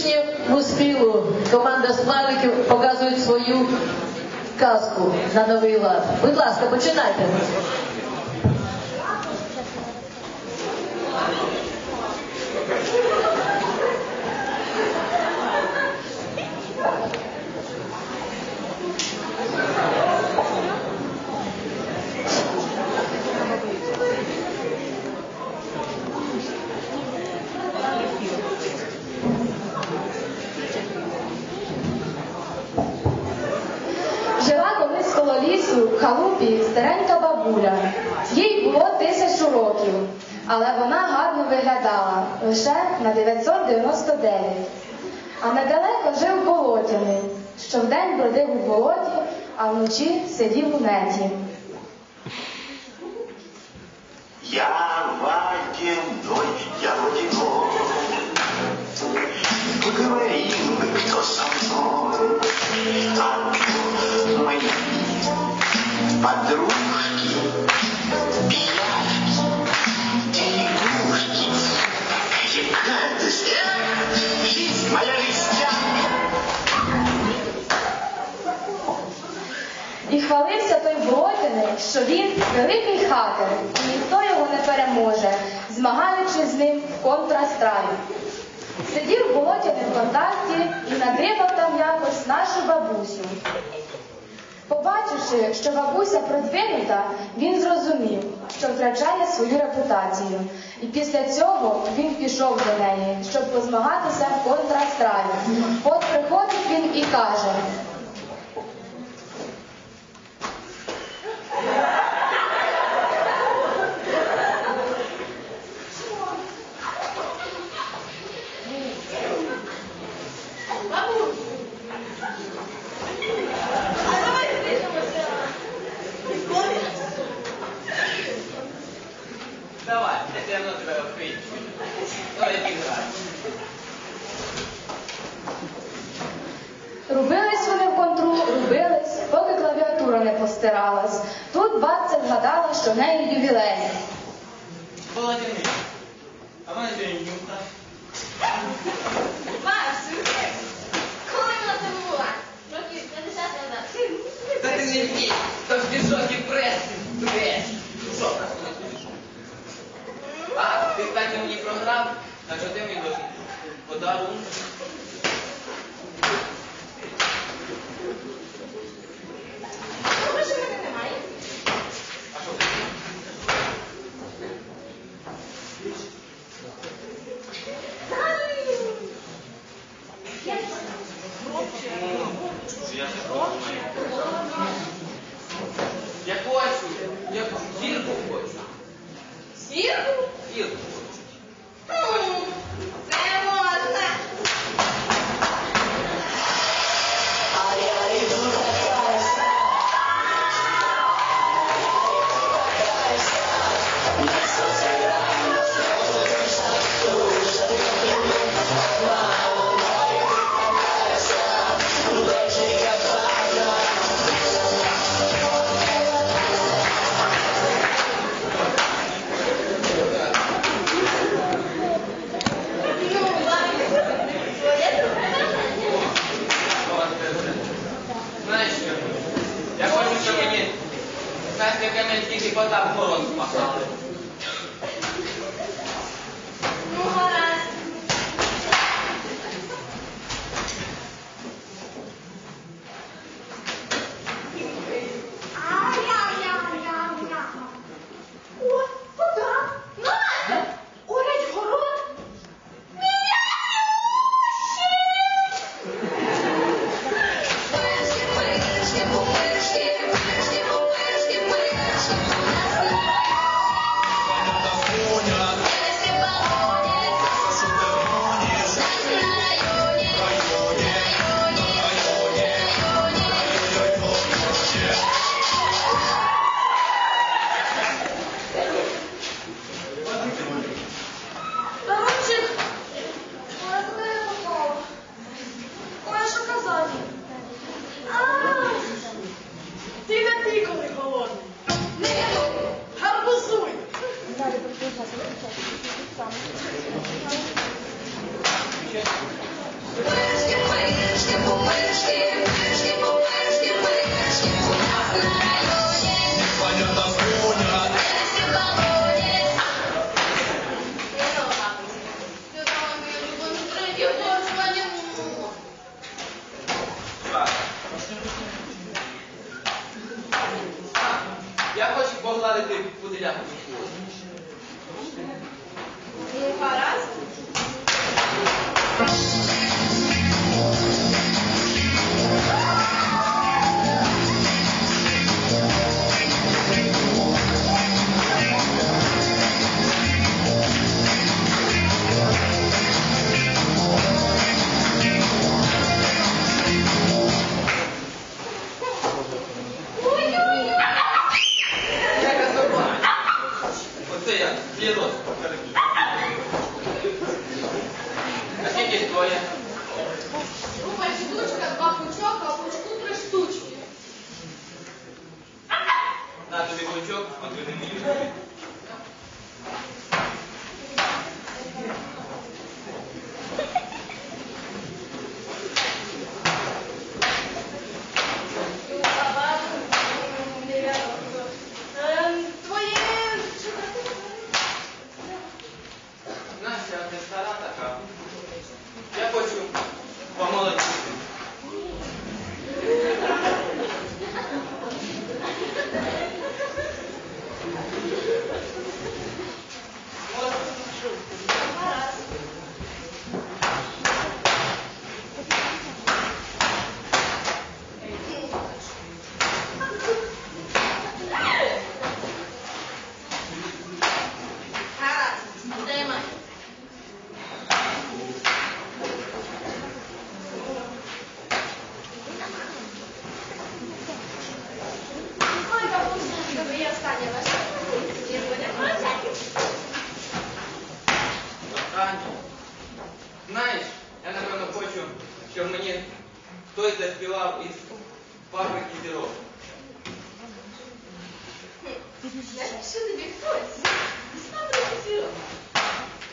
сьогоднішньому співу команда славиків показує свою казку на новий лад. Будь ласка, починайте. Халупі старенька бабуля. Їй було тисячу років, але вона гарно виглядала лише на 999. А недалеко жив болотяний, що вдень бродив у болоті, а вночі сидів у неті. Я великий хакер, і ніхто його не переможе, змагаючись з ним в контрастралі. Сидів в контакті і надрипав там якось нашу бабусю. Побачивши, що бабуся продвинута, він зрозумів, що втрачає свою репутацію. І після цього він пішов до неї, щоб позмагатися в контрастралі. От приходить він і каже. Не постиралась. Тут бабця згадала, що в неї ювілей. Володимир, а в мене сьогодні нюха. Макс, коли вона це була? Років 50 назад. Та ти не вмій, то ж біжок і преси. Що, будеш? А, ти так мені програв, а що ти мені должен? Подарунок. I'll do it in the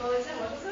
说是我么是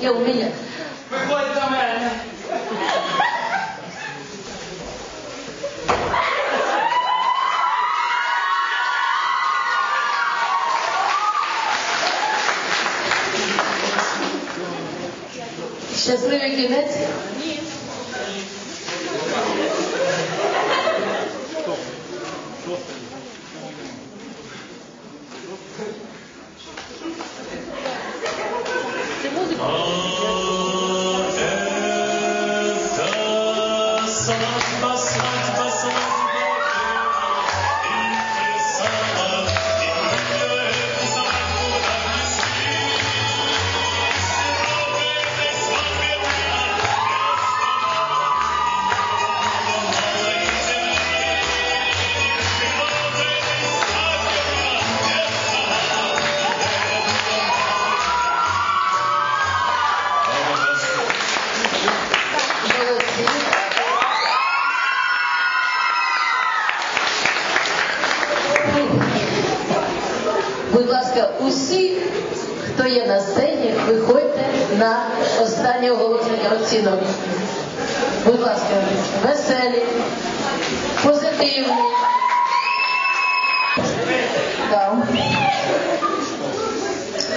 有我们也。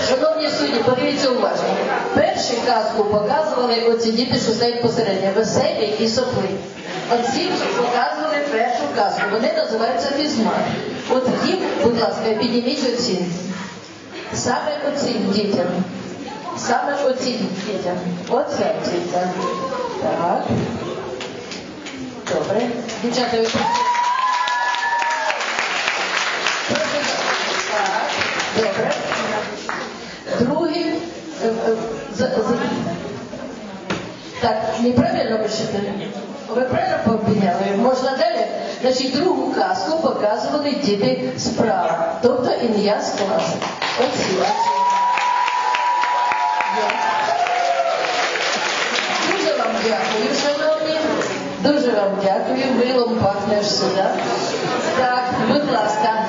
Шановні судді, подивіться уважно. Першу казку показували оці діти, що стоять посередині, веселі і сопли. Оці показували першу казку. Вони називаються фізмат. От їм, будь ласка, підніміть оцінки. Саме оцім дітям. Саме оцім дітям. Оце дітям. Так. Добре. Дівчата, ви Так. Добре. Другий. е, е, Так, неправильно пишете? Ви правильно поміняли? Можна далі? Значить, другу казку показували діти справа, тобто ім'я з класу. Оці. Дуже вам дякую, шановні. Дуже вам дякую. Милом пахнеш сюди. Так, будь ласка,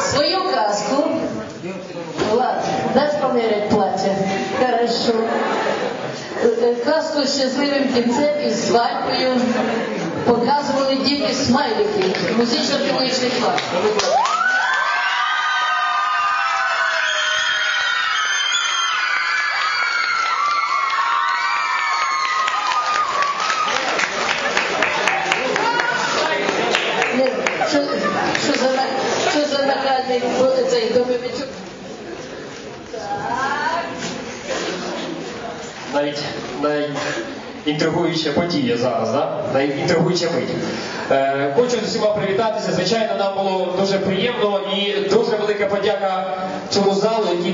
свою казку. Влад, даш поміряти плаття? Хорошо. Е, Казку з щасливим кінцем і свадьбою показували діти смайлики, музично-педагогічний клас. Інтригуюча подія зараз, да? інтригуюча мить. Е, хочу з усіма привітатися. Звичайно, нам було дуже приємно і дуже велика подяка цьому залу, який